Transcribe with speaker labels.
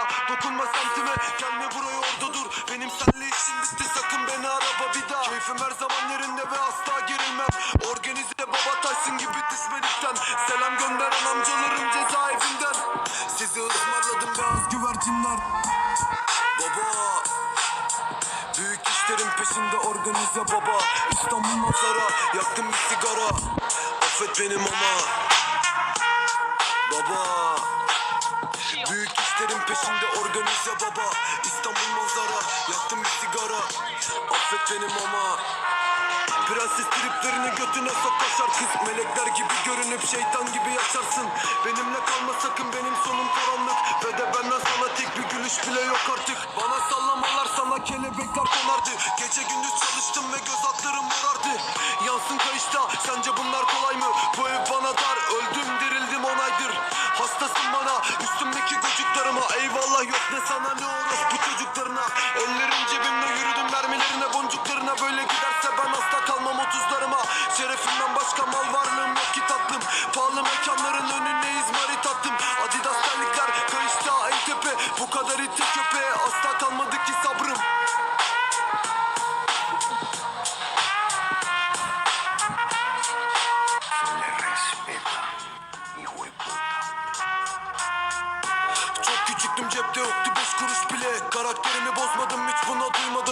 Speaker 1: istila Dokunma semtime gelme buraya orada dur. Benim senle işim bitti sakın beni araba bir daha. Keyfim her zaman yerinde ve asla gerilmem Organize baba Tyson gibi düşmedikten. Selam gönderen amcalarım cezaevinden Sizi ısmarladım beyaz güvercinler Baba Büyük işlerin peşinde organize baba. İstanbul manzara yaktım bir sigara. Affet benim ama. Baba Büyük işlerin peşinde organize baba. İstanbul manzara yaktım bir sigara. Affet benim ama Prenses triplerini götüne sok koşar kız. Melekler gibi görünüp şeytan gibi yaşarsın. Benimle kalma sakın benim sonum karanlık. Ve de benden sana tek bir gülüş bile yok artık. Bana sallamalar sana kelebekler konardı Gece gündüz çalıştım ve göz altlarım morardı. Yansın kayışta sence bunlar kolay mı? Bu ev bana yok ne sana ne orospu çocuklarına. Ellerim cebimde yürüdüm mermilerine boncuklarına. Böyle giderse ben hasta kalmam otuzlarıma. Şerefimden başka mal varlığım yok ki tatlım. Pahalı mekanların önüne izmarit attım. Adidas terlikler kayışta en Bu kadar ite Küçüktüm cepte yoktu beş kuruş bile. Karakterimi bozmadım hiç buna duymadım